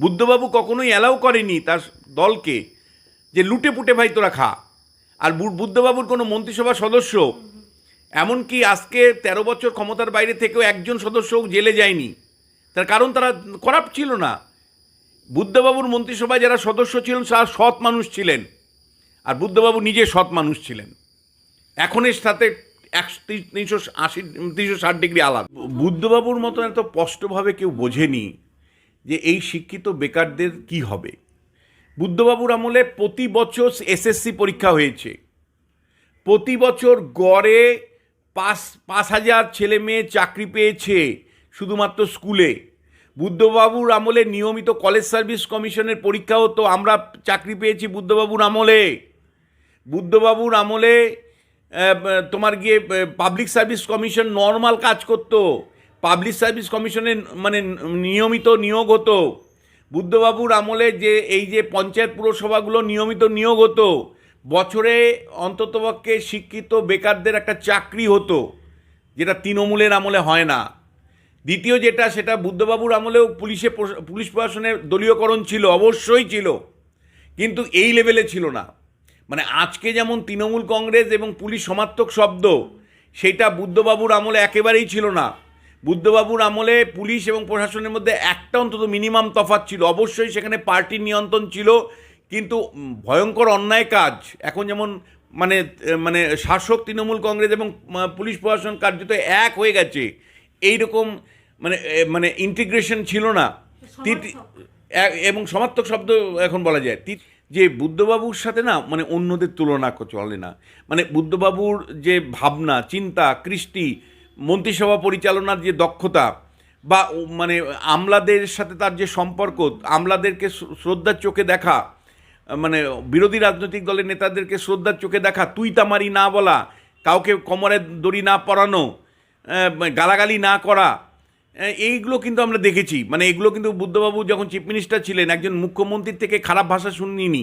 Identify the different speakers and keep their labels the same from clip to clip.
Speaker 1: বুদ্ধবাবু কখনোই অ্যালাউ করেনি তার দলকে যে লুটে পুটে ভাই তোরা খা। আর বুদ্ধবাবুর কোনো মন্ত্রিসভা সদস্য, এমনকি আজকে তেরো বছর ক্ষমতার বাইরে থেকেও একজন সদস্যও জেলে যায়নি। তার কারণ তারা করাপ ছিল না। বুদ্ধবাবুর মন্ত্রিসভায় যারা সদস্য ছিলেন, তারা সৎ মানুষ ছিলেন। আর বুদ্ধবাবু নিজে সৎ মানুষ ছিলেন। এখন এর সাথে একশো তিনশো আশি, তিনশো ষাট ডিগ্রি আলাদা। বুদ্ধবাবুর মতো এত স্পষ্টভাবে কেউ বোঝেনি। যে এই শিক্ষিত বেকারদের কি হবে? বুদ্ধবাবুর আমলে প্রতি বছর এসএসসি পরীক্ষা হয়েছে। প্রতি বছর গড়ে পাঁচ পাঁচ হাজার ছেলে মেয়ে চাকরি পেয়েছে শুধুমাত্র স্কুলে। বুদ্ধবাবুর আমলে নিয়মিত কলেজ সার্ভিস কমিশনের পরীক্ষা হতো আমরা চাকরি পেয়েছি বুদ্ধবাবুর আমলে। বুদ্ধবাবুর আমলে তোমার গিয়ে পাবলিক সার্ভিস কমিশন নর্মাল কাজ করতো। পাবলিক সার্ভিস কমিশনের মানে নিয়মিত নিয়োগ হতো। বুদ্ধবাবুর আমলে যে এই যে পঞ্চায়েত পুরসভাগুলো নিয়মিত নিয়োগ হতো, বছরে অন্ততপক্ষে শিক্ষিত বেকারদের একটা চাকরি হতো, যেটা তৃণমূলের আমলে হয় না। দ্বিতীয় যেটা, সেটা বুদ্ধবাবুর আমলেও পুলিশে পুলিশ প্রশাসনে দলীয়করণ ছিল, অবশ্যই ছিল, কিন্তু এই লেভেলে ছিল না। মানে আজকে যেমন তৃণমূল কংগ্রেস এবং পুলিশ সমার্থক শব্দ, সেটা বুদ্ধবাবুর আমলে একেবারেই ছিল না। বুদ্ধবাবুর আমলে পুলিশ এবং প্রশাসনের মধ্যে একটা অন্তত মিনিমাম তফাৎ ছিল। অবশ্যই সেখানে পার্টির নিয়ন্ত্রণ ছিল কিন্তু ভয়ঙ্কর অন্যায় কাজ। এখন যেমন মানে মানে শাসক তৃণমূল কংগ্রেস এবং পুলিশ প্রশাসন কার্যত এক হয়ে গেছে। এইরকম মানে মানে ইন্টিগ্রেশন ছিল না। এবং সমার্থক শব্দ এখন বলা যায়। যে বুদ্ধবাবুর সাথে না মানে অন্যদের তুলনা চলে না। মানে বুদ্ধবাবুর যে ভাবনা চিন্তা কৃষ্টি মন্ত্রিসভা পরিচালনার যে দক্ষতা বা মানে আমলাদের সাথে তার যে সম্পর্ক, আমলাদেরকে শ্রদ্ধার চোখে দেখা মানে বিরোধী রাজনৈতিক দলের নেতাদেরকে শ্রদ্ধার চোখে দেখা তুই তামারি না বলা, কাউকে কোমরে দড়ি না পরানো গালাগালি না করা এইগুলো কিন্তু আমরা দেখেছি। মানে এগুলো কিন্তু বুদ্ধবাবু যখন চিফ মিনিস্টার ছিলেন, একজন মুখ্যমন্ত্রীর থেকে খারাপ ভাষা শুনিনি।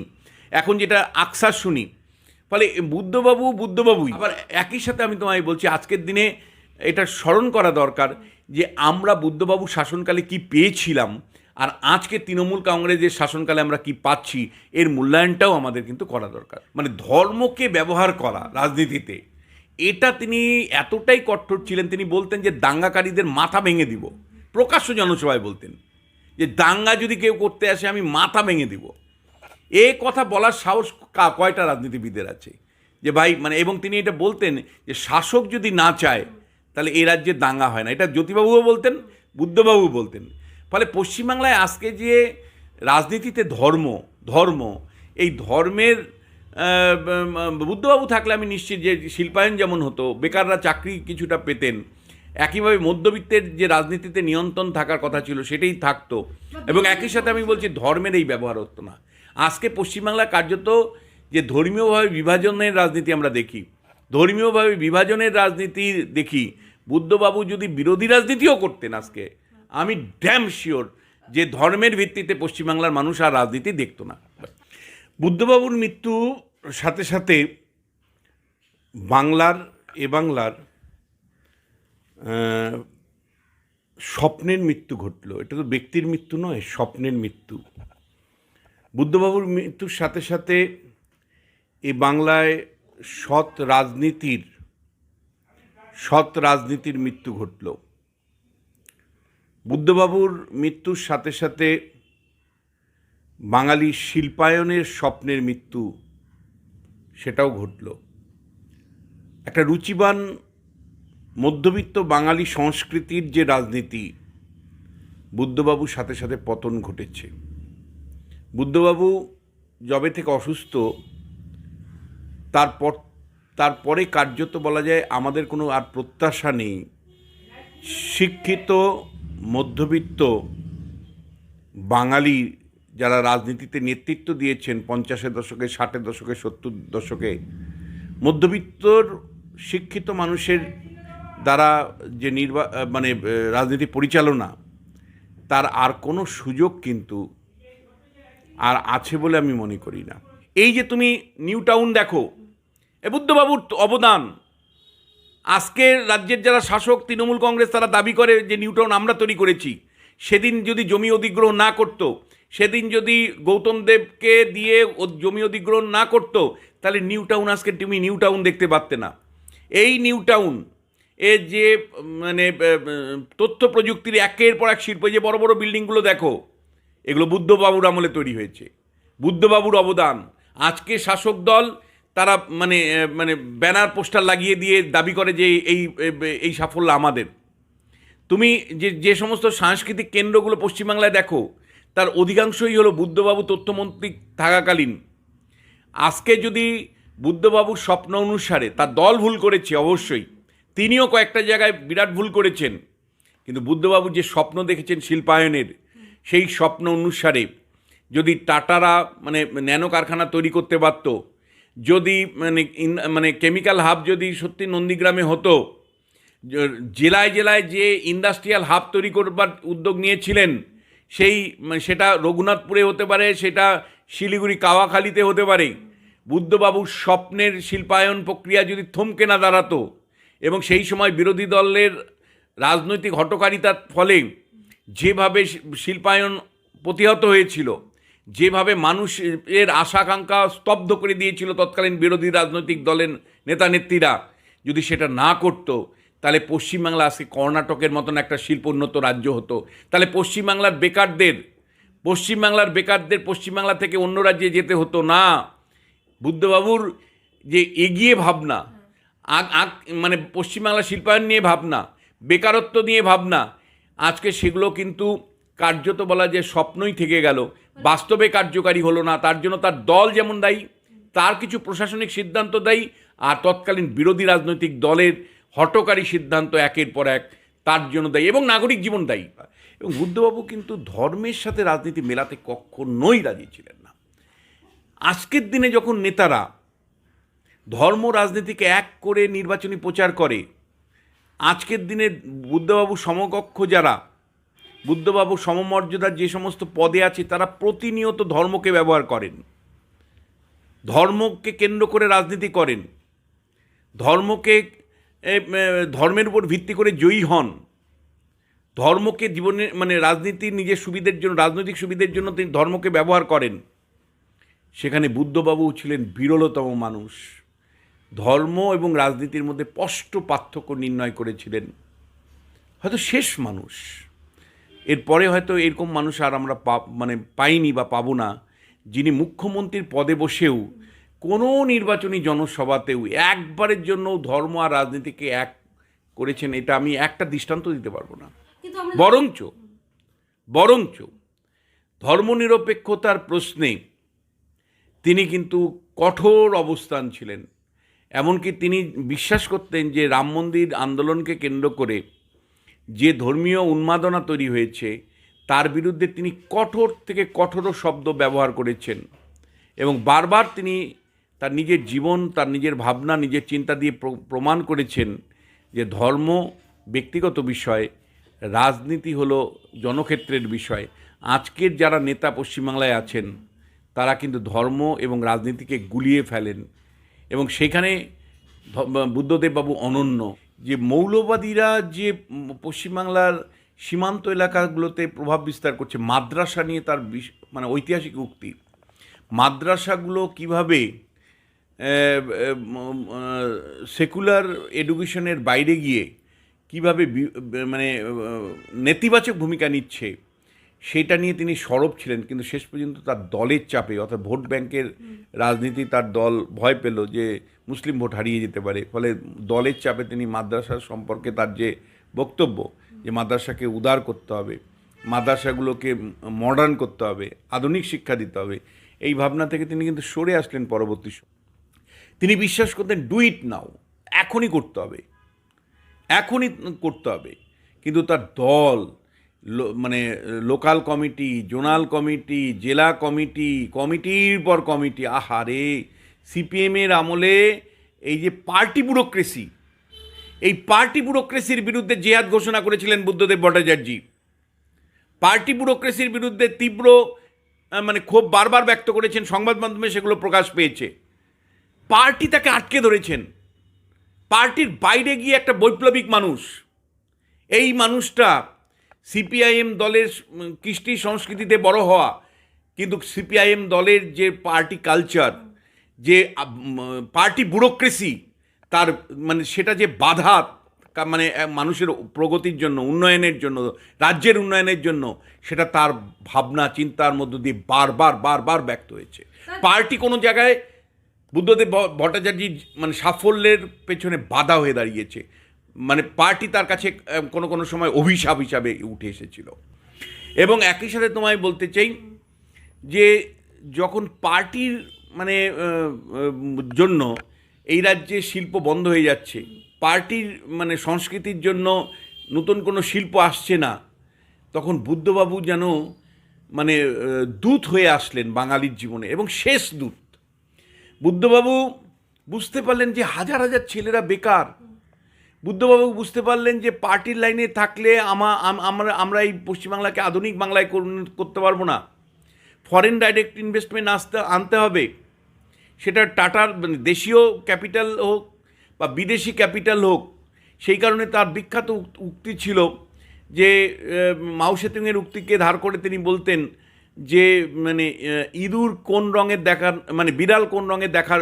Speaker 1: এখন যেটা আকসার শুনি। ফলে, বুদ্ধবাবু বুদ্ধবাবুই। আবার একই সাথে আমি তোমায় বলছি, আজকের দিনে এটা স্মরণ করা দরকার যে আমরা বুদ্ধবাবু শাসনকালে কি পেয়েছিলাম আর আজকে তৃণমূল কংগ্রেসের শাসনকালে আমরা কি পাচ্ছি, এর মূল্যায়নটাও আমাদের কিন্তু করা দরকার। মানে ধর্মকে ব্যবহার করা রাজনীতিতে, এটা তিনি এতটাই কঠোর ছিলেন, তিনি বলতেন যে দাঙ্গাকারীদের মাথা ভেঙে দিব। প্রকাশ্য জনসভায় বলতেন যে দাঙ্গা যদি কেউ করতে আসে, আমি মাথা ভেঙে দিব। এ কথা বলার সাহস কয়টা রাজনীতিবিদের আছে? যে ভাই মানে এবং তিনি এটা বলতেন যে শাসক যদি না চায় তাহলে এই রাজ্যে দাঙ্গা হয় না। এটা জ্যোতিবাবুও বলতেন বুদ্ধবাবু বলতেন। ফলে পশ্চিমবাংলায় আজকে যে রাজনীতিতে ধর্ম ধর্ম, এই ধর্মের বুদ্ধবাবু থাকলে আমি নিশ্চিত যে শিল্পায়ন যেমন হতো, বেকাররা চাকরি কিছুটা পেতেন, একইভাবে মধ্যবিত্তের যে রাজনীতিতে নিয়ন্ত্রণ থাকার কথা ছিল সেটাই থাকতো। এবং একই সাথে আমি বলছি ধর্মের এই ব্যবহার হতো না। আজকে পশ্চিমবাংলা কার্যত যে ধর্মীয়ভাবে বিভাজনের রাজনীতি আমরা দেখি, ধর্মীয়ভাবে বিভাজনের রাজনীতি দেখি বুদ্ধবাবু যদি বিরোধী রাজনীতিও করতেন আজকে, আমি ড্যাম শিওর যে ধর্মের ভিত্তিতে পশ্চিমবাংলার মানুষ আর রাজনীতি দেখতো না। বুদ্ধবাবুর মৃত্যু সাথে সাথে বাংলার এ বাংলার স্বপ্নের মৃত্যু ঘটলো। এটা তো ব্যক্তির মৃত্যু নয়, স্বপ্নের মৃত্যু। বুদ্ধবাবুর মৃত্যুর সাথে সাথে এ বাংলায় সৎ রাজনীতির সৎ রাজনীতির মৃত্যু ঘটল। বুদ্ধবাবুর মৃত্যুর সাথে সাথে বাঙালি শিল্পায়নের স্বপ্নের মৃত্যু সেটাও ঘটল। একটা রুচিবান মধ্যবিত্ত বাঙালি সংস্কৃতির যে রাজনীতি, বুদ্ধবাবুর সাথে সাথে পতন ঘটেছে। বুদ্ধবাবু যবে থেকে অসুস্থ, তারপর তারপরে কার্যত বলা যায় আমাদের কোনো আর প্রত্যাশা নেই। শিক্ষিত, মধ্যবিত্ত বাঙালি যারা রাজনীতিতে নেতৃত্ব দিয়েছেন পঞ্চাশের দশকে ষাটের দশকে, সত্তর দশকে, মধ্যবিত্তর শিক্ষিত মানুষের দ্বারা যে নির্বা মানে রাজনীতি পরিচালনা, তার আর কোনো সুযোগ কিন্তু আর আছে বলে আমি মনে করি না। এই যে তুমি নিউ টাউন দেখো এ বুদ্ধবাবুর অবদান। আজকের রাজ্যের যারা শাসক, তৃণমূল কংগ্রেস তারা দাবি করে যে নিউ টাউন আমরা তৈরি করেছি। সেদিন যদি জমি অধিগ্রহণ না করতো, সেদিন যদি গৌতম দেবকে দিয়ে জমি অধিগ্রহণ না করতো, তাহলে নিউ টাউন আজকে তুমি নিউ টাউন দেখতে পারতে না। এই নিউ টাউন এর যে মানে তথ্য প্রযুক্তির একের পর এক শিল্প যে বড় বড় বিল্ডিংগুলো দেখো, এগুলো বুদ্ধবাবুর আমলে তৈরি হয়েছে। বুদ্ধবাবুর অবদান। আজকে শাসক দল তারা মানে মানে ব্যানার, পোস্টার লাগিয়ে দিয়ে দাবি করে যে এই এই সাফল্য আমাদের। তুমি যে যে সমস্ত সাংস্কৃতিক কেন্দ্রগুলো পশ্চিমবাংলায় দেখো, তার অধিকাংশই হলো বুদ্ধবাবু তথ্যমন্ত্রী থাকাকালীন। আজকে যদি বুদ্ধবাবুর স্বপ্ন অনুসারে তার দল ভুল করেছে, অবশ্যই। তিনিও কয়েকটা জায়গায় বিরাট ভুল করেছেন। কিন্তু বুদ্ধবাবু যে স্বপ্ন দেখেছেন শিল্পায়নের, সেই স্বপ্ন অনুসারে যদি টাটারা মানে ন্যানো কারখানা তৈরি করতে পারত যদি মানে মানে কেমিক্যাল হাব যদি সত্যি নন্দীগ্রামে হতো জেলায় জেলায় যে ইন্ডাস্ট্রিয়াল হাব তৈরি করবার উদ্যোগ নিয়েছিলেন, সেই মানে সেটা রঘুনাথপুরে হতে পারে, সেটা শিলিগুড়ি কাওয়াখালীতে হতে পারে, বুদ্ধবাবুর স্বপ্নের শিল্পায়ন প্রক্রিয়া যদি থমকে না দাঁড়াতো এবং সেই সময় বিরোধী দলের রাজনৈতিক হটকারিতার ফলে যেভাবে শিল্পায়ন প্রতিহত হয়েছিল যেভাবে মানুষের আশাকাঙ্ক্ষা স্তব্ধ করে দিয়েছিল তৎকালীন বিরোধী রাজনৈতিক দলের নেতা নেত্রীরা, যদি সেটা না করতো, তাহলে পশ্চিমবাংলা আজকে কর্ণাটকের মতন একটা শিল্পোন্নত রাজ্য হতো। তাহলে পশ্চিমবাংলার বেকারদের পশ্চিমবাংলার বেকারদের পশ্চিমবাংলা থেকে অন্য রাজ্যে যেতে হতো না। বুদ্ধবাবুর যে এগিয়ে ভাবনা, আগ আগ মানে পশ্চিমবাংলা শিল্পায়ন নিয়ে ভাবনা, বেকারত্ব নিয়ে ভাবনা, আজকে সেগুলো কিন্তু কার্যত বলা যে স্বপ্নই থেকে গেল। বাস্তবে কার্যকারী হলো না, তার জন্য তার দল যেমন দায়ী, তার কিছু প্রশাসনিক সিদ্ধান্ত দায়ী, আর তৎকালীন বিরোধী রাজনৈতিক দলের হটকারী সিদ্ধান্ত একের পর এক তার জন্য দায়ী এবং নাগরিক জীবন দায়ী। এবং বুদ্ধবাবু কিন্তু ধর্মের সাথে রাজনীতি মেলাতে কখনোই রাজি ছিলেন না। আজকের দিনে যখন নেতারা ধর্ম রাজনীতিকে এক করে নির্বাচনী প্রচার করে, আজকের দিনে বুদ্ধবাবু সমকক্ষ যারা বুদ্ধবাবু সমমর্যাদার যে সমস্ত পদে আছে, তারা প্রতিনিয়ত ধর্মকে ব্যবহার করেন। ধর্মকে কেন্দ্র করে রাজনীতি করেন। ধর্মকে ধর্মের উপর ভিত্তি করে জয়ী হন। ধর্মকে জীবনে মানে রাজনীতির নিজের সুবিধের জন্য, রাজনৈতিক সুবিধের জন্য তিনি ধর্মকে ব্যবহার করেন। সেখানে বুদ্ধবাবু ছিলেন বিরলতম মানুষ। ধর্ম এবং রাজনীতির মধ্যে স্পষ্ট পার্থক্য নির্ণয় করেছিলেন। হয়তো শেষ মানুষ। এরপরে হয়তো এরকম মানুষ আর আমরা পা- মানে পাইনি বা পাবো না যিনি মুখ্যমন্ত্রীর পদে বসেও কোনো নির্বাচনী জনসভাতেও একবারের জন্য ধর্ম আর রাজনীতিকে এক করেছেন এটা আমি একটা দৃষ্টান্ত দিতে পারব না। বরঞ্চ বরঞ্চ ধর্মনিরপেক্ষতার প্রশ্নে তিনি কিন্তু কঠোর অবস্থান ছিলেন। এমনকি তিনি বিশ্বাস করতেন যে রাম মন্দির আন্দোলনকে কেন্দ্র করে যে ধর্মীয় উন্মাদনা তৈরি হয়েছে, তার বিরুদ্ধে তিনি কঠোর থেকে কঠোর শব্দ ব্যবহার করেছেন এবং বারবার তিনি তার নিজের জীবন, তার নিজের ভাবনা, নিজের চিন্তা দিয়ে প্র- প্রমাণ করেছেন যে ধর্ম ব্যক্তিগত বিষয়, রাজনীতি হলো জনক্ষেত্রের বিষয়। আজকের যারা নেতা পশ্চিমবাংলায় আছেন, তারা কিন্তু ধর্ম এবং রাজনীতিকে গুলিয়ে ফেলেন এবং সেখানে বুদ্ধদেববাবু অনন্য। যে মৌলবাদীরা যে পশ্চিমবাংলার সীমান্ত এলাকাগুলোতে প্রভাব বিস্তার করছে, মাদ্রাসা নিয়ে তার মানে ঐতিহাসিক উক্তি। মাদ্রাসাগুলো কীভাবে সেকুলার এডুকেশনের বাইরে গিয়ে কীভাবে মানে নেতিবাচক ভূমিকা নিচ্ছে সেটা নিয়ে তিনি সরব ছিলেন কিন্তু শেষ পর্যন্ত তার দলের চাপে অর্থাৎ ভোট ব্যাংকের রাজনীতি তার দল ভয় পেল যে মুসলিম ভোট হারিয়ে যেতে পারে। ফলে দলের চাপে তিনি মাদ্রাসার সম্পর্কে তার যে বক্তব্য যে মাদ্রাসাকে উদার করতে হবে মাদ্রাসাগুলোকে মডার্ন করতে হবে আধুনিক শিক্ষা দিতে হবে এই ভাবনা থেকে তিনি কিন্তু সরে আসলেন পরবর্তী সময়ে। তিনি বিশ্বাস করতেন ডু ইট নাও এখনই করতে হবে এখনই করতে হবে। কিন্তু তার দল মানে লোকাল কমিটি, জোনাল কমিটি, জেলা কমিটি, কমিটির পর কমিটি আহারে সিপিএমের আমলে এই যে পার্টি ব্যুরোক্রেসি, এই পার্টি ব্যুরোক্রেসির বিরুদ্ধে জেহাদ ঘোষণা করেছিলেন বুদ্ধদেব ভট্টাচার্যী পার্টি ব্যুরোক্রেসির বিরুদ্ধে তীব্র মানে ক্ষোভ বারবার ব্যক্ত করেছেন, সংবাদ মাধ্যমে সেগুলো প্রকাশ পেয়েছে। পার্টি তাকে আটকে ধরেছেন। পার্টির বাইরে গিয়ে একটা বৈপ্লবিক মানুষ, এই মানুষটা সিপিআইএম দলের কৃষ্টি সংস্কৃতিতে বড় হওয়া কিন্তু সিপিআইএম দলের যে পার্টি কালচার যে পার্টি ব্যুরোক্রেসি তার মানে সেটা যে বাধা মানে মানুষের প্রগতির জন্য উন্নয়নের জন্য রাজ্যের উন্নয়নের জন্য সেটা তার ভাবনা চিন্তার মধ্য দিয়ে বারবার বারবার ব্যক্ত হয়েছে। পার্টি কোনো জায়গায় বুদ্ধদেব ভট্টাচার্যির মানে সাফল্যের পেছনে বাধা হয়ে দাঁড়িয়েছে। মানে পার্টি তার কাছে কোনো কোনো সময় অভিশাপ হিসাবে উঠে এসেছিল। এবং একই সাথে তোমায় বলতে চাই যে, যখন পার্টির মানে জন্য এই রাজ্যে শিল্প বন্ধ হয়ে যাচ্ছে, পার্টির মানে সংস্কৃতির জন্য নতুন কোনো শিল্প আসছে না, তখন বুদ্ধবাবু যেন মানে দূত হয়ে আসলেন বাঙালির জীবনে, এবং শেষ দূত। বুদ্ধবাবু বুঝতে পারলেন যে হাজার হাজার ছেলেরা বেকার বুদ্ধবাবু বুঝতে পারলেন যে পার্টির লাইনে থাকলে আমা আম- আমরা আমরা এই পশ্চিমবাংলাকে আধুনিক বাংলায় করতে পারব না। ফরেন ডাইরেক্ট ইনভেস্টমেন্ট আসতে আনতে হবে। সেটা টাটার মানে দেশীয় ক্যাপিটাল হোক বা বিদেশি ক্যাপিটাল হোক সেই কারণে তার বিখ্যাত উক্তি ছিল যে আহ, মাও সেতুংয়ের উক্তিকে ধার করে তিনি বলতেন যে মানে ইঁদুর কোন রঙের দেখার মানে বিড়াল কোন রঙের দেখার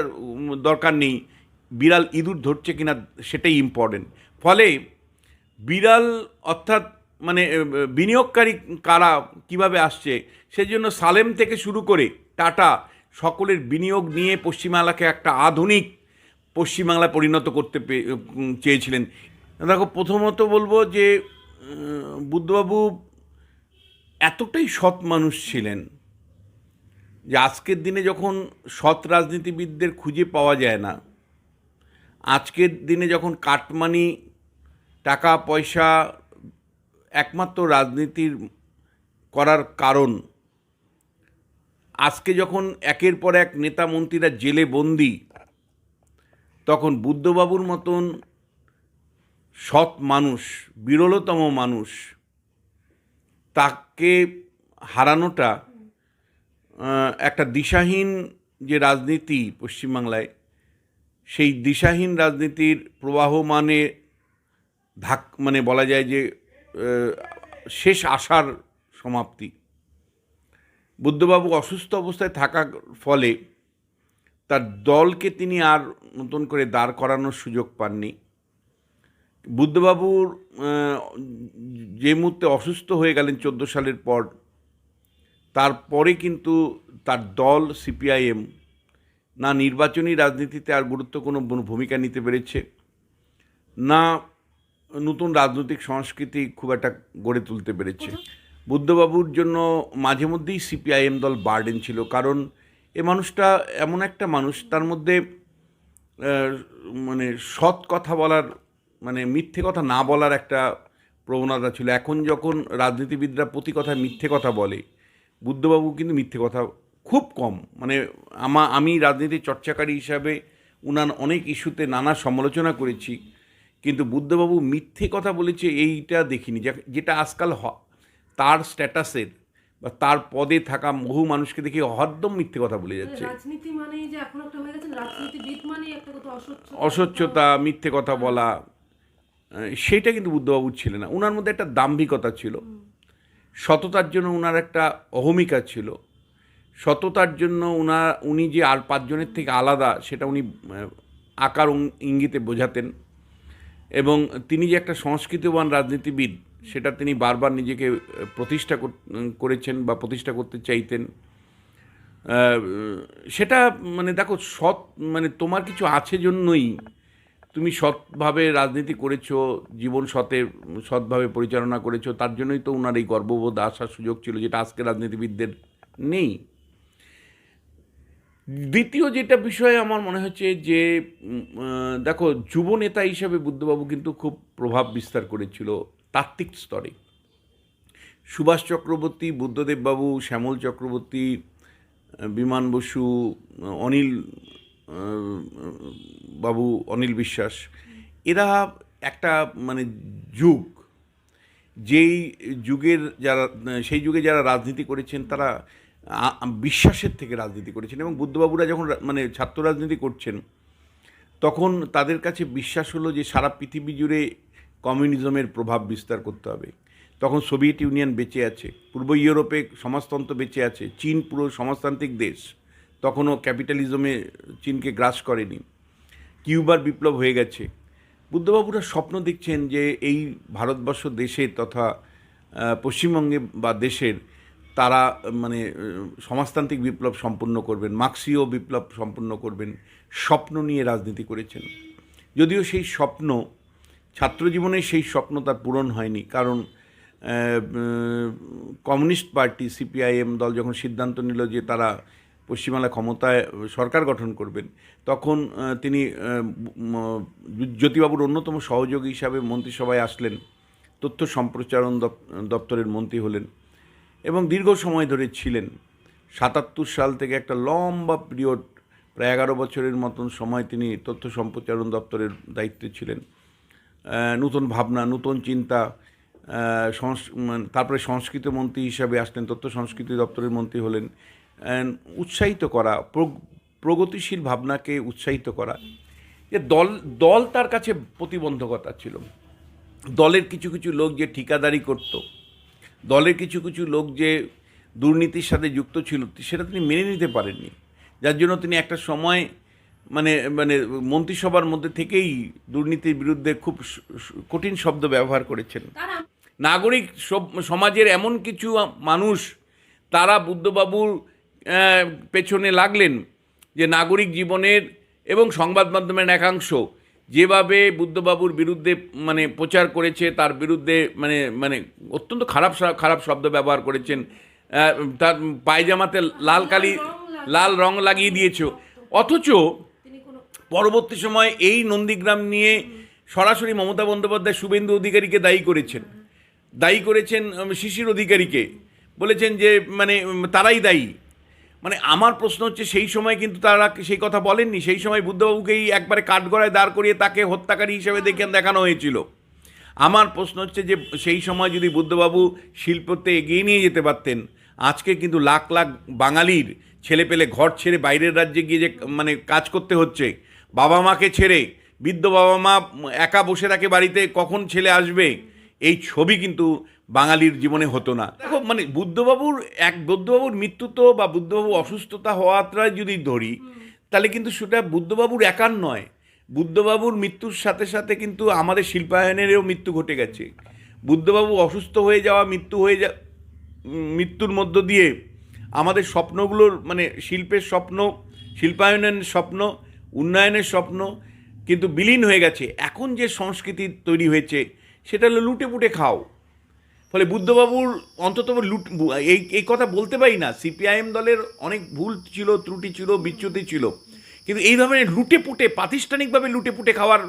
Speaker 1: দরকার নেই। বিড়াল ইঁদুর ধরছে কিনা সেটাই ইম্পর্টেন্ট ফলে বিড়াল অর্থাৎ মানে বিনিয়োগকারী কারা কীভাবে আসছে, সেজন্য সালেম থেকে শুরু করে টাটা সকলের বিনিয়োগ নিয়ে পশ্চিমবাংলাকে একটা আধুনিক পশ্চিমবাংলা পরিণত করতে চেয়েছিলেন। দেখো, প্রথমত বলব যে বুদ্ধবাবু এতটাই সৎ মানুষ ছিলেন যে আজকের দিনে যখন সৎ রাজনীতিবিদদের খুঁজে পাওয়া যায় না আজকের দিনে যখন কাটমানি, টাকা, পয়সা একমাত্র রাজনীতির করার কারণ, আজকে যখন একের পর এক নেতা মন্ত্রীরা জেলে বন্দি, তখন বুদ্ধবাবুর মতন সৎ মানুষ, বিরলতম মানুষ, তাকে হারানোটা একটা দিশাহীন যে রাজনীতি পশ্চিমবাংলায় সেই দিশাহীন রাজনীতির প্রবাহ মানে ধাক মানে বলা যায় যে শেষ আশার সমাপ্তি। বুদ্ধবাবু অসুস্থ অবস্থায় থাকার ফলে তার দলকে তিনি আর নতুন করে দাঁড় করানোর সুযোগ পাননি। বুদ্ধবাবুর যে মুহূর্তে অসুস্থ হয়ে গেলেন চোদ্দ সালের পর, তারপরে কিন্তু তার দল, সিপিআইএম না নির্বাচনী রাজনীতিতে আর গুরুত্ব কোনো ভূমিকা নিতে পেরেছে, না নতুন রাজনৈতিক সংস্কৃতি খুব একটা গড়ে তুলতে পেরেছে। বুদ্ধবাবুর জন্য মাঝে মধ্যেই সিপিআইএম দল বার্ডেন ছিল, কারণ এ মানুষটা এমন একটা মানুষ, তার মধ্যে মানে সৎ কথা বলার মানে মিথ্যে কথা না বলার একটা প্রবণতা ছিল। এখন যখন রাজনীতিবিদরা প্রতি কথায় মিথ্যে কথা বলে, বুদ্ধবাবু কিন্তু মিথ্যে কথা খুব কম। মানে আমা আমি রাজনীতি চর্চাকারী হিসাবে উনার অনেক ইস্যুতে নানা সমালোচনা করেছি কিন্তু বুদ্ধবাবু মিথ্যে কথা বলেছে এইটা দেখিনি। যেটা আজকাল হ- তার স্ট্যাটাসের বা তার পদে থাকা বহু মানুষকে দেখে হরদম মিথ্যে কথা বলে যাচ্ছে। অস্বচ্ছতা। মিথ্যে কথা বলা সেটা কিন্তু বুদ্ধবাবুর ছিল না। ওনার মধ্যে একটা দাম্ভিকতা ছিল। সততার জন্য ওনার একটা অহমিকা ছিল। সততার জন্য উনা, উনি যে আর পাঁচজনের থেকে আলাদা, সেটা উনি আকার ইঙ্গিতে বোঝাতেন। এবং তিনি যে একটা সংস্কৃতিবান রাজনীতিবিদ, সেটা তিনি বারবার নিজেকে প্রতিষ্ঠা করেছেন বা প্রতিষ্ঠা করতে চাইতেন। সেটা মানে দেখো, সৎ মানে তোমার কিছু আছে জন্যই তুমি সৎভাবে রাজনীতি করেছ, জীবন সতে, সৎভাবে পরিচালনা করেছ, তার জন্যই তো ওনার এই গর্ববোধ, আসার সুযোগ ছিল যেটা আজকে রাজনীতিবিদদের নেই। দ্বিতীয় যেটা বিষয়ে আমার মনে হচ্ছে যে দেখো যুব নেতা হিসেবে বুদ্ধবাবু কিন্তু খুব প্রভাব বিস্তার করেছিল তাত্ত্বিক স্তরে। সুভাষ চক্রবর্তী, বুদ্ধদেববাবু, শ্যামল চক্রবর্তী বিমান বসু, অনিল বাবু, অনিল বিশ্বাস, এরা একটা মানে যুগ। যেই যুগের যারা, সেই যুগে যারা রাজনীতি করেছেন তারা বিশ্বাসের থেকে রাজনীতি করেছেন এবং বুদ্ধবাবুরা যখন মানে ছাত্র রাজনীতি করছেন, তখন তাদের কাছে বিশ্বাস হলো যে সারা পৃথিবী জুড়ে কমিউনিজমের প্রভাব বিস্তার করতে হবে। তখন সোভিয়েত ইউনিয়ন বেঁচে আছে, পূর্ব ইউরোপে সমাজতন্ত্র বেঁচে আছে, চীন পুরো সমাজতান্ত্রিক দেশ, তখনও ক্যাপিটালিজমে চীনকে গ্রাস করেনি। কিউবার বিপ্লব হয়ে গেছে। বুদ্ধবাবুরা স্বপ্ন দেখছেন যে এই ভারতবর্ষ দেশের তথা পশ্চিমবঙ্গে বা দেশের তারা মানে সমাজতান্ত্রিক বিপ্লব সম্পূর্ণ করবেন, মার্ক্সীয় বিপ্লব সম্পূর্ণ করবেন, স্বপ্ন নিয়ে রাজনীতি করেছেন। যদিও সেই স্বপ্ন, ছাত্রজীবনে সেই স্বপ্ন তার পূরণ হয়নি, কারণ কমিউনিস্ট পার্টি, সিপিআইএম দল যখন সিদ্ধান্ত নিল যে তারা পশ্চিমবাংলা ক্ষমতায় সরকার গঠন করবেন, তখন তিনি জ্যোতিবাবুর অন্যতম সহযোগী হিসাবে মন্ত্রিসভায় আসলেন, তথ্য সম্প্রচারণ দপ- দপ্তরের মন্ত্রী হলেন। এবং দীর্ঘ সময় ধরে ছিলেন। সাতাত্তর সাল থেকে একটা লম্বা পিরিয়ড, প্রায় এগারো বছরের মতন সময় তিনি তথ্য সম্প্রচারণ দপ্তরের দায়িত্বে ছিলেন। নতুন ভাবনা, নতুন চিন্তা মানে তারপরে সংস্কৃত মন্ত্রী হিসাবে আসলেন, তথ্য সংস্কৃতি দপ্তরের মন্ত্রী হলেন। উৎসাহিত করা প্রগতিশীল ভাবনাকে উৎসাহিত করা। যে দল দল তার কাছে প্রতিবন্ধকতা ছিল। দলের কিছু কিছু লোক যে ঠিকাদারি করত দলের কিছু কিছু লোক যে দুর্নীতির সাথে যুক্ত ছিল সেটা তিনি মেনে নিতে পারেননি। যার জন্য তিনি একটা সময় মানে মানে মন্ত্রিসভার মধ্যে থেকেই দুর্নীতির বিরুদ্ধে খুব কঠিন শব্দ ব্যবহার করেছেন। নাগরিক সব- সমাজের এমন কিছু মানুষ তারা বুদ্ধবাবুর পেছনে লাগলেন যে নাগরিক জীবনের এবং সংবাদ মাধ্যমের একাংশ। যেভাবে বুদ্ধবাবুর বিরুদ্ধে মানে প্রচার করেছে, তার বিরুদ্ধে মানে মানে অত্যন্ত খারাপ খারাপ শব্দ ব্যবহার করেছেন। তার পায়জামাতে লাল কালি, লাল রং লাগিয়ে দিয়েছ। অথচ পরবর্তী সময় এই নন্দীগ্রাম নিয়ে সরাসরি মমতা বন্দ্যোপাধ্যায় শুভেন্দু অধিকারীকে দায়ী করেছেন। দায়ী করেছেন শিশির অধিকারীকে। বলেছেন যে মানে তারাই দায়ী। মানে আমার প্রশ্ন হচ্ছে সেই সময় কিন্তু তারা সেই কথা বলেননি, সেই সময় বুদ্ধবাবুকেই একবারে কাঠগড়ায় দাঁড় করিয়ে তাকে হত্যাকারী হিসেবে দেখে দেখানো হয়েছিল। আমার প্রশ্ন হচ্ছে যে সেই সময় যদি বুদ্ধবাবু শিল্পতে এগিয়ে নিয়ে যেতে পারতেন, আজকে কিন্তু লাখ লাখ বাঙালির ছেলে পেলে ঘর ছেড়ে বাইরের রাজ্যে গিয়ে যে মানে কাজ করতে হচ্ছে, বাবা মাকে ছেড়ে বৃদ্ধ বাবা মা একা বসে থাকে বাড়িতে, কখন ছেলে আসবে? এই ছবি কিন্তু বাঙালির জীবনে হতো না। দেখো মানে বুদ্ধবাবুর এক, বুদ্ধবাবুর মৃত্যু তো বা বুদ্ধবাবু অসুস্থতা হওয়াটা যদি ধরি, তাহলে কিন্তু সেটা বুদ্ধবাবুর একার নয়। বুদ্ধবাবুর মৃত্যুর সাথে সাথে কিন্তু আমাদের শিল্পায়নেরও মৃত্যু ঘটে গেছে। বুদ্ধবাবু অসুস্থ হয়ে যাওয়া, মৃত্যু হয়ে যা, মৃত্যুর মধ্য দিয়ে আমাদের স্বপ্নগুলোর মানে শিল্পের স্বপ্ন, শিল্পায়নের স্বপ্ন, উন্নয়নের স্বপ্ন কিন্তু বিলীন হয়ে গেছে। এখন যে সংস্কৃতি তৈরি হয়েছে সেটা হলো লুটে পুটে খাও। ফলে বুদ্ধবাবুর অন্তত লুট, এই এই কথা বলতে পারি না, সিপিআইএম দলের অনেক ভুল ছিল, ত্রুটি ছিল, বিচ্যুতি ছিল। কিন্তু এই ধরনের লুটে পুটে, প্রাতিষ্ঠানিকভাবে লুটে পুটে খাওয়ার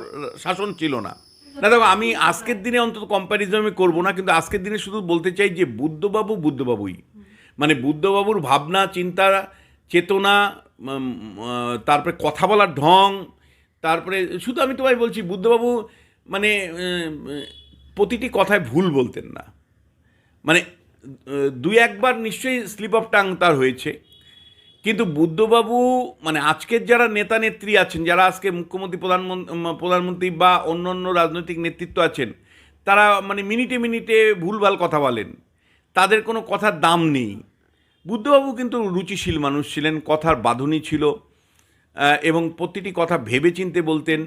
Speaker 1: শাসন ছিল না। না, দেখো, আমি আজকের দিনে অন্তত কম্প্যারিজন আমি করব না, কিন্তু আজকের দিনে শুধু বলতে চাই যে বুদ্ধবাবু বুদ্ধবাবুই। মানে বুদ্ধবাবুর ভাবনা, চিন্তা, চেতনা তারপরে কথা বলার ঢং, তারপরে শুধু আমি তোমায় বলছি, বুদ্ধবাবু মানে প্রতিটি কথায় ভুল বলতেন না। মানে দুই একবার নিশ্চয়ই স্লিপ অফ টাং তার হয়েছে। কিন্তু বুদ্ধবাবু মানে আজকের যারা নেতা নেত্রী আছেন, যারা আজকে মুখ্যমন্ত্রী, প্রধানমন্ত্রী প্রধানমন্ত্রী বা অন্য অন্য রাজনৈতিক নেতৃত্ব আছেন, তারা মানে মিনিটে মিনিটে ভুলভাল কথা বলেন। তাদের কোনো কথার দাম নেই। বুদ্ধবাবু কিন্তু রুচিশীল মানুষ ছিলেন, কথার বাঁধুনি ছিল এবং প্রতিটি কথা ভেবে চিনতে বলতেন।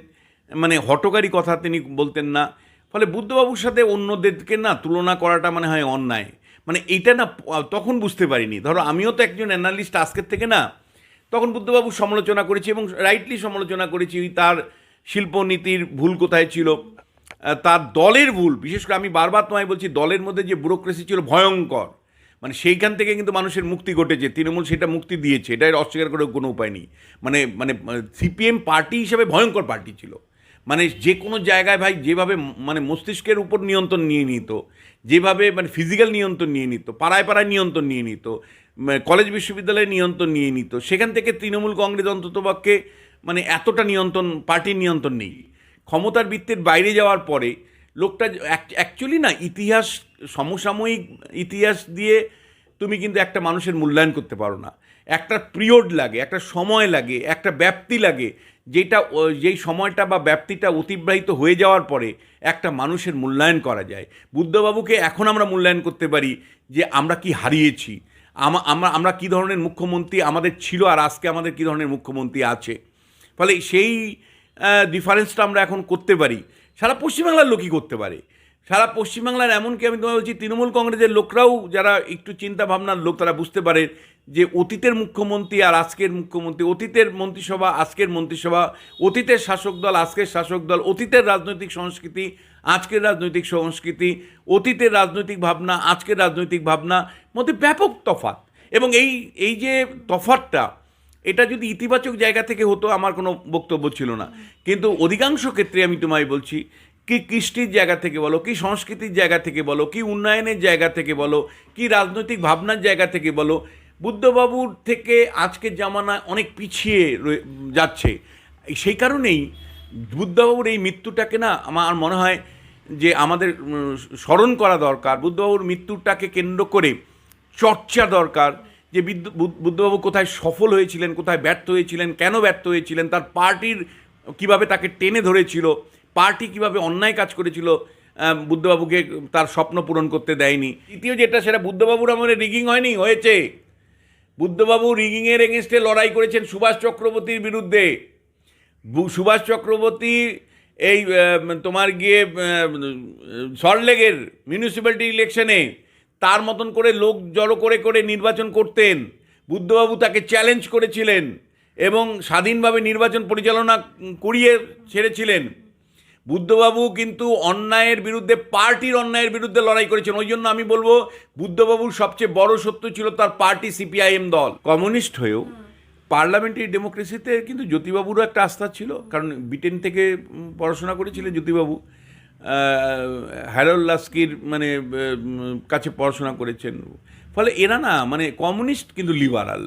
Speaker 1: মানে হটকারী কথা তিনি বলতেন না। ফলে বুদ্ধবাবুর সাথে অন্যদেরকে না তুলনা করাটা মানে হয় অন্যায়। মানে এইটা না তখন বুঝতে পারিনি। ধরো আমিও তো একজন অ্যানালিস্ট আজকের থেকে না, তখন বুদ্ধবাবুর সমালোচনা করেছি এবং রাইটলি সমালোচনা করেছি তার শিল্পনীতির ভুল কোথায় ছিল তার দলের ভুল। বিশেষ করে আমি বারবার তোমায় বলছি, দলের মধ্যে যে ব্যুরোক্রেসি ছিল ভয়ঙ্কর। মানে সেইখান থেকে কিন্তু মানুষের মুক্তি ঘটেছে। তৃণমূল সেটা মুক্তি দিয়েছে। এটা অস্বীকার করার কোনো উপায় নেই। মানে মানে সিপিএম পার্টি হিসেবে ভয়ঙ্কর পার্টি ছিল। মানে যে কোনো জায়গায় ভাই যেভাবে মানে মস্তিষ্কের উপর নিয়ন্ত্রণ নিয়ে নিত, যেভাবে মানে ফিজিক্যাল নিয়ন্ত্রণ নিয়ে নিত, পাড়ায় পাড়ায় নিয়ন্ত্রণ নিয়ে নিত কলেজ বিশ্ববিদ্যালয়ে নিয়ন্ত্রণ নিয়ে নিত, সেখান থেকে তৃণমূল কংগ্রেস অন্ততপক্ষে মানে এতটা নিয়ন্ত্রণ, পার্টির নিয়ন্ত্রণ নেই। ক্ষমতার বৃত্তের বাইরে যাওয়ার পরে লোকটা অ্যাকচুয়ালি না, ইতিহাস, সমসাময়িক ইতিহাস দিয়ে তুমি কিন্তু একটা মানুষের মূল্যায়ন করতে পারো না। একটা পিরিয়ড লাগে, একটা সময় লাগে, একটা ব্যাপ্তি লাগে যেটা যেই সময়টা বা ব্যাপ্তিটা অতিবাহিত হয়ে যাওয়ার পরে একটা মানুষের মূল্যায়ন করা যায়। বুদ্ধবাবুকে এখন আমরা মূল্যায়ন করতে পারি যে আমরা কি হারিয়েছি। আমা- আমরা আমরা কী ধরনের মুখ্যমন্ত্রী আমাদের ছিল আর আজকে আমাদের কী ধরনের মুখ্যমন্ত্রী আছে। ফলে সেই ডিফারেন্সটা আমরা এখন করতে পারি। সারা পশ্চিমবাংলার লোকই করতে পারে। সারা পশ্চিমবাংলার এমনকি আমি তোমায় বলছি, তৃণমূল কংগ্রেসের লোকরাও যারা একটু চিন্তা ভাবনার লোক, তারা বুঝতে পারে যে অতীতের মুখ্যমন্ত্রী আর আজকের মুখ্যমন্ত্রী, অতীতের মন্ত্রিসভা, আজকের মন্ত্রিসভা, অতীতের শাসক দল, আজকের শাসক দল, অতীতের রাজনৈতিক সংস্কৃতি, আজকের রাজনৈতিক সংস্কৃতি, অতীতের রাজনৈতিক ভাবনা, আজকের রাজনৈতিক ভাবনা মধ্যে ব্যাপক তফাত এবং এই এই যে তফাৎটা, এটা যদি ইতিবাচক জায়গা থেকে হতো, আমার কোনো বক্তব্য ছিল না। কিন্তু অধিকাংশ ক্ষেত্রে আমি তোমায় বলছি, কি কৃষ্টির জায়গা থেকে বলো, কি সংস্কৃতির জায়গা থেকে বলো, কি উন্নয়নের জায়গা থেকে বলো, কি রাজনৈতিক ভাবনার জায়গা থেকে বলো বুদ্ধবাবুর থেকে আজকের জামানা অনেক পিছিয়ে যাচ্ছে। সেই কারণেই বুদ্ধবাবুর এই মৃত্যুটাকে না আমার মনে হয় যে আমাদের স্মরণ করা দরকার। বুদ্ধবাবুর মৃত্যুটাকে কেন্দ্র করে চর্চা দরকার যে বুদ্ধ- বুদ্ধবাবু কোথায় সফল হয়েছিলেন, কোথায় ব্যর্থ হয়েছিলেন, কেন ব্যর্থ হয়েছিলেন, তার পার্টির কীভাবে তাকে টেনে ধরেছিল, পার্টি কীভাবে অন্যায় কাজ করেছিল বুদ্ধবাবুকে তার স্বপ্ন পূরণ করতে দেয়নি। দ্বিতীয় যেটা, সেটা বুদ্ধবাবুর আমলে রিগিং হয়নি, হয়েছে। বুদ্ধবাবু রিগিংয়ের এগেনস্টে লড়াই করেছেন সুভাষ চক্রবর্তীর বিরুদ্ধে। সুভাষ চক্রবর্তী এই তোমার গিয়ে সল্টলেগের মিউনিসিপ্যালিটি ইলেকশনে তার মতন করে লোক জড়ো করে করে নির্বাচন করতেন। বুদ্ধবাবু তাকে চ্যালেঞ্জ করেছিলেন এবং স্বাধীনভাবে নির্বাচন পরিচালনা করিয়ে ছেড়েছিলেন। বুদ্ধবাবু কিন্তু অন্যায়ের বিরুদ্ধে, পার্টির অন্যায়ের বিরুদ্ধে লড়াই করেছেন। ওই জন্য আমি বলব, বুদ্ধবাবুর সবচেয়ে বড় সত্য ছিল তার পার্টি সিপিআইএম দল। কমিউনিস্ট হয়েও পার্লামেন্টারি ডেমোক্রেসিতে কিন্তু জ্যোতিবাবুরও একটা আস্থা ছিল। কারণ ব্রিটেন থেকে পড়াশোনা করেছিলেন জ্যোতিবাবু। হ্যারোল লাস্কির মানে কাছে পড়াশোনা করেছেন। ফলে এরা না মানে কমিউনিস্ট কিন্তু লিবারাল।